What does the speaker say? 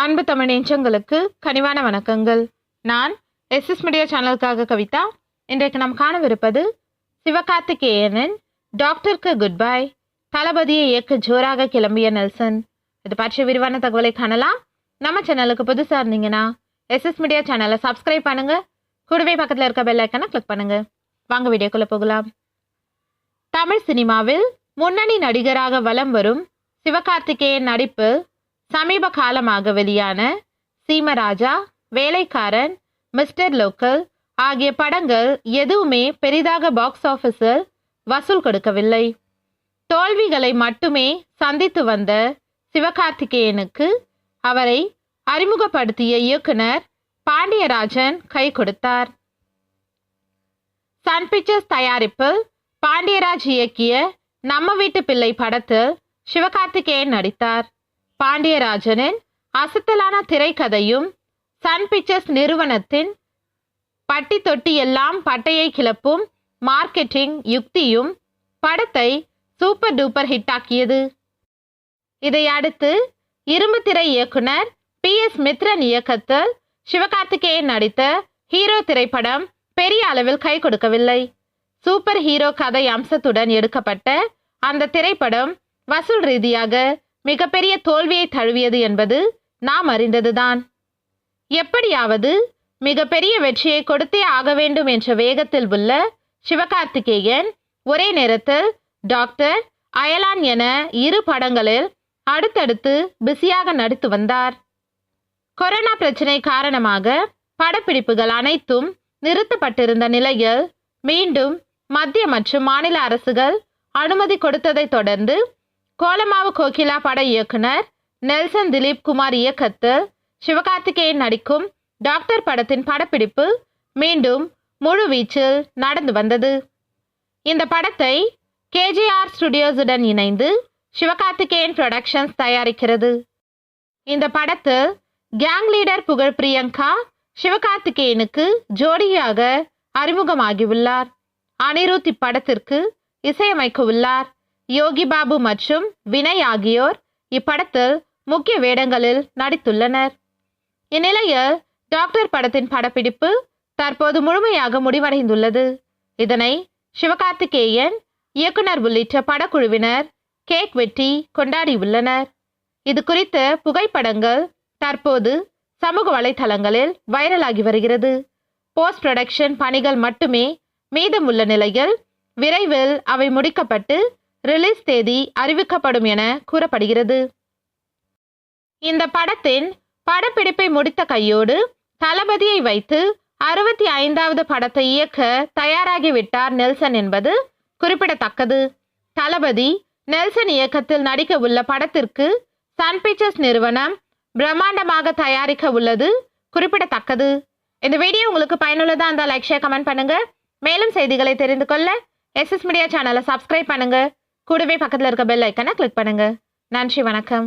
அன்பு தமிழ் நெஞ்சங்களுக்கு கனிவான வணக்கங்கள். நான் எஸ்எஸ் மீடியா சேனலுக்காக கவிதா. இன்றைக்கு நாம் காணவிருப்பது சிவகார்த்திகேயனின் டாக்டருக்கு குட் பாய் தளபதியை இயக்க ஜோராக கிளம்பிய நெல்சன். இது பற்றிய விரிவான தகவலை காணலாம். நம்ம சேனலுக்கு புதுசாக இருந்தீங்கன்னா எஸ்எஸ் மீடியா சேனலை சப்ஸ்கிரைப் பண்ணுங்க. கூடவே பக்கத்தில் இருக்க பெல் ஐக்கனை கிளிக் பண்ணுங்க. வாங்க வீடியோக்குள்ளே போகலாம். தமிழ் சினிமாவில் முன்னணி நடிகராக வலம் வரும் சிவகார்த்திகேயன் நடிப்பு சமீப காலமாக வெளியான சீமராஜா வேலைக்காரன் மிஸ்டர் லோக்கல் ஆகிய படங்கள் எதுவுமே பெரிதாக பாக்ஸ் ஆஃபீஸில் வசூல் கொடுக்கவில்லை. தோல்விகளை மட்டுமே சந்தித்து வந்த சிவகார்த்திகேயனுக்கு அவரை அறிமுகப்படுத்திய இயக்குனர் பாண்டியராஜன் கை கொடுத்தார். சன் பிக்சர்ஸ் தயாரிப்பில் பாண்டியராஜ் இயக்கிய நம்ம வீட்டு பிள்ளை படத்தில் சிவகார்த்திகேயன் நடித்தார். பாண்டியராஜனின் அசத்தலான திரைக்கதையும் சன் பிக்சர்ஸ் நிறுவனத்தின் பட்டி தொட்டி எல்லாம் பட்டையை கிளப்பும் மார்க்கெட்டிங் யுக்தியும் படத்தை சூப்பர் டூப்பர் ஹிட்டாக்கியது. இதையடுத்து இதை அடுத்து இரும்பு திரை இயக்குனர் பி எஸ் மித்ரன் இயக்கத்தில் சிவகார்த்திகேயன் நடித்த ஹீரோ திரைப்படம் பெரிய அளவில் கை கொடுக்கவில்லை. சூப்பர் ஹீரோ கதை அம்சத்துடன் எடுக்கப்பட்ட அந்த திரைப்படம் வசூல் ரீதியாக மிகப்பெரிய தோல்வியை தழுவியது என்பது நாம் அறிந்ததுதான். எப்படியாவது மிகப்பெரிய வெற்றியை கொடுத்தே ஆக வேண்டும் என்ற வேகத்தில் உள்ள சிவகார்த்திகேயன் ஒரே நேரத்தில் டாக்டர் அயலான் என இரு படங்களில் அடுத்தடுத்து பிஸியாக நடித்து வந்தார். கொரோனா பிரச்சனை காரணமாக படப்பிடிப்புகள் அனைத்தும் நிறுத்தப்பட்டிருந்த நிலையில் மீண்டும் மத்திய மற்றும் மாநில அரசுகள் அனுமதி கொடுத்ததை தொடர்ந்து கோலமாவு கோகிலா பட இயக்குனர் நெல்சன் திலீப் குமார் இயக்கத்தில் சிவகார்த்திகேயன் நடிக்கும் டாக்டர் படத்தின் படப்பிடிப்பு மீண்டும் முழு வீச்சில் நடந்து வந்தது. இந்த படத்தை கேஜிஆர் ஸ்டுடியோஸுடன் இணைந்து சிவகார்த்திகேயன் புரொடக்ஷன்ஸ் தயாரிக்கிறது. இந்த படத்தில் கேங் லீடர் புகழ் பிரியங்கா சிவகார்த்திகேயனுக்கு ஜோடியாக அறிமுகமாகியுள்ளார். அனிருத் இப்படத்திற்கு இசையமைக்க உள்ளார் யோகி பாபு மற்றும் வினய் ஆகியோர் இப்படத்தில் முக்கிய வேடங்களில் நடித்துள்ளனர். இந்நிலையில் டாக்டர் படத்தின் படப்பிடிப்பு தற்போது முழுமையாக முடிவடைந்துள்ளது. இதனை சிவகார்த்திகேயன் இயக்குனர் உள்ளிட்ட படக்குழுவினர் கேக் வெட்டி கொண்டாடியுள்ளனர். இது குறித்த புகைப்படங்கள் தற்போது சமூக வலைதளங்களில் வைரலாகி வருகிறது. போஸ்ட் ப்ரொடக்ஷன் பணிகள் மட்டுமே மீதமுள்ள நிலையில் விரைவில் அவை முடிக்கப்பட்டு ரிலீஸ் தேதி அறிவிக்கப்படும் என கூறப்படுகிறது. இந்த படத்தின் படப்பிடிப்பை முடித்த கையோடு தளபதியை வைத்து அறுபத்தி ஐந்தாவது படத்தை இயக்க தயாராகிவிட்டார் நெல்சன் என்பது குறிப்பிடத்தக்கது. தளபதி நெல்சன் இயக்கத்தில் நடிக்க உள்ள படத்திற்கு சன் பிக்சர்ஸ் நிறுவனம் பிரம்மாண்டமாக தயாரிக்க உள்ளது குறிப்பிடத்தக்கது. இந்த வீடியோ உங்களுக்கு பயனுள்ளதா இருந்தால் லைக் ஷேர் கமெண்ட் பண்ணுங்க. மேலும் செய்திகளை தெரிந்து கொள்ள எஸ்எஸ் மீடியா சேனலை சப்ஸ்கிரைப் பண்ணுங்க. கூடவே பக்கத்தில் இருக்க பெல் ஐக்கனை கிளிக் பண்ணுங்க. நன்றி வணக்கம்.